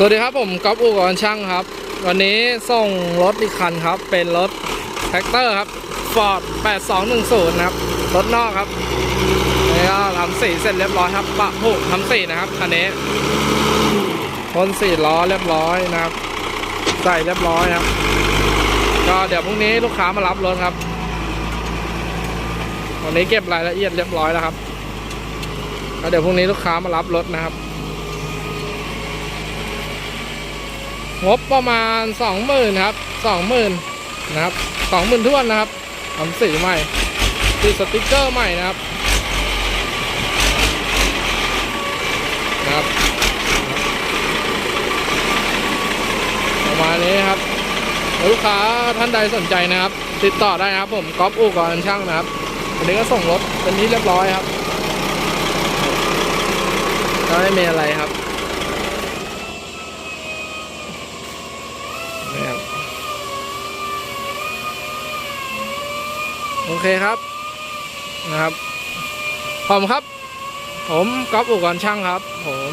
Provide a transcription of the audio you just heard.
สวัสดีครับผมก๊อฟอุกรช่างครับ วันนี้ส่งรถอีกคันครับ เป็นรถแท็กเตอร์ครับ Ford 8210 นะครับ รถนอกครับนี่ก็ทำสีเสร็จเรียบร้อยครับปะผุทำสีนะครับคันนี้พ่นสีล้อเรียบร้อยนะครับ ใส่เรียบร้อยครับ ก็เดี๋ยวพรุ่งนี้ลูกค้ามารับรถครับ วันนี้เก็บรายละเอียดเรียบร้อยแล้วครับก็เดี๋ยวพรุ่งนี้ลูกค้ามารับรถนะครับ งบประมาณสองหมื่นครับสองหมื่นนะครับสองหมื่นทวนนะครับทำสีใหม่ติดสติกเกอร์ใหม่นะครับนะครับ ประมาณนี้ครับลูกค้าท่านใดสนใจนะครับ ติดต่อได้นะครับ ผมก๊อฟอู่ก่อนช่างนะครับวันนี้ก็ส่งรถเป็นที่เรียบร้อยครับก็ไม่มีอะไรครับ นี่ครับ โอเคครับนะครับผมครับ ผมก๊อฟอุกรณ์ช่างครับ ผม